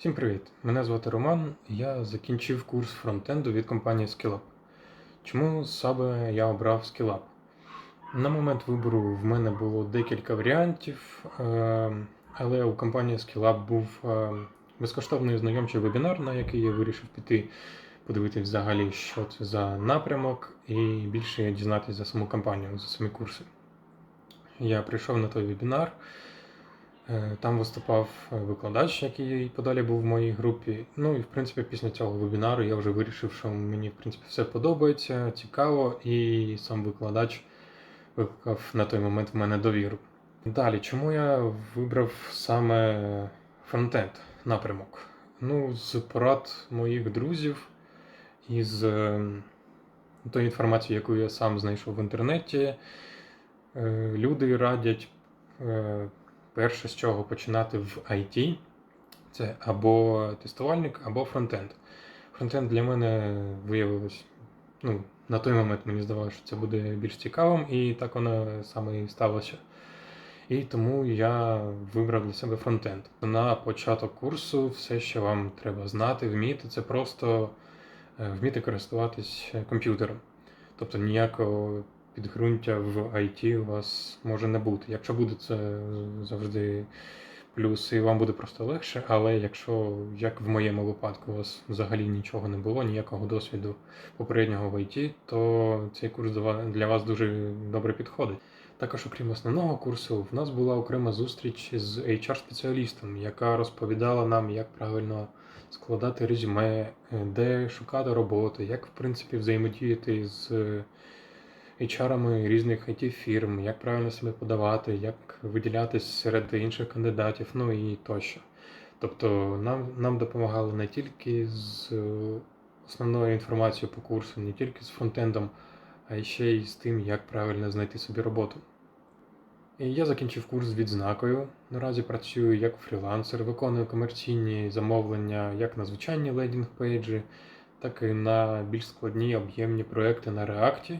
Всім привіт! Мене звати Роман. Я закінчив курс фронтенду від компанії SkillUp. Чому саме я обрав SkillUp? На момент вибору в мене було декілька варіантів, е, але у компанії SkillUp був е, безкоштовний знайомчий вебінар, на який я вирішив піти, подивитися взагалі, що це за напрямок, і більше дізнатися за саму компанію, за самі курси. Я прийшов на той вебінар. Е, Там виступав е, викладач, який подалі був в моїй групі. Ну і в принципі, після цього вебінару я вже вирішив, що мені в принципі все подобається, цікаво, і сам викладач викликав на той момент в мене довіру. Далі, чому я вибрав саме фронтенд напрямок? Ну, з порад моїх друзів і з е, тої інформації, яку я сам знайшов в інтернеті, люди радять. Перше, з чого починати в IT, це або тестувальник, або фронтенд. Фронтенд для мене виявилось, ну, на той момент мені здавалося, що це буде більш цікавим, і так воно саме і сталося. І тому я вибрав для себе фронтенд. На початок курсу все, що вам треба знати, вміти, це просто е, вміти користуватись комп'ютером. Тобто ніякого підґрунтя в IT у вас може не бути. Якщо буде, це завжди плюс, і вам буде просто легше. Але якщо, як в моєму випадку, у вас взагалі нічого не було, ніякого досвіду попереднього в IT, то цей курс для вас дуже добре підходить. Також, окрім основного курсу, в нас була окрема зустріч з HR-спеціалістом, яка розповідала нам, як правильно складати резюме, де шукати роботи, як в принципі взаємодіяти з HR-ами різних it фірм, як правильно себе подавати, як виділятись серед інших кандидатів, ну і тощо. Тобто нам, нам допомагали не тільки з е, основною інформацією по курсу, не тільки з фронтендом, а ще й з тим, як правильно знайти собі роботу. І я закінчив курс з відзнакою. Наразі працюю як фрілансер, виконую комерційні замовлення як на звичайні лендінг-пейджі, так і на більш складні об'ємні проекти на React.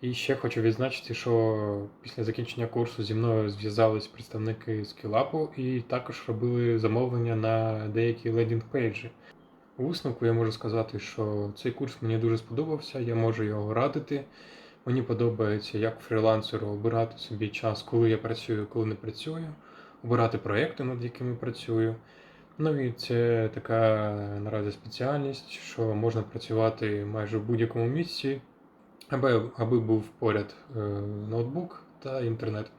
І ще хочу відзначити, що після закінчення курсу зі мною зв'язались представники скілапу і також робили замовлення на деякі лендінг-пейджі. У висновку я можу сказати, що цей курс мені дуже сподобався, я можу його радити. Мені подобається як фрілансеру обирати собі час, коли я працюю, коли не працюю, обирати проекти, над якими працюю. Ну і це така наразі спеціальність, що можна працювати майже в будь-якому місці, аби, аби був поряд е, ноутбук та інтернет.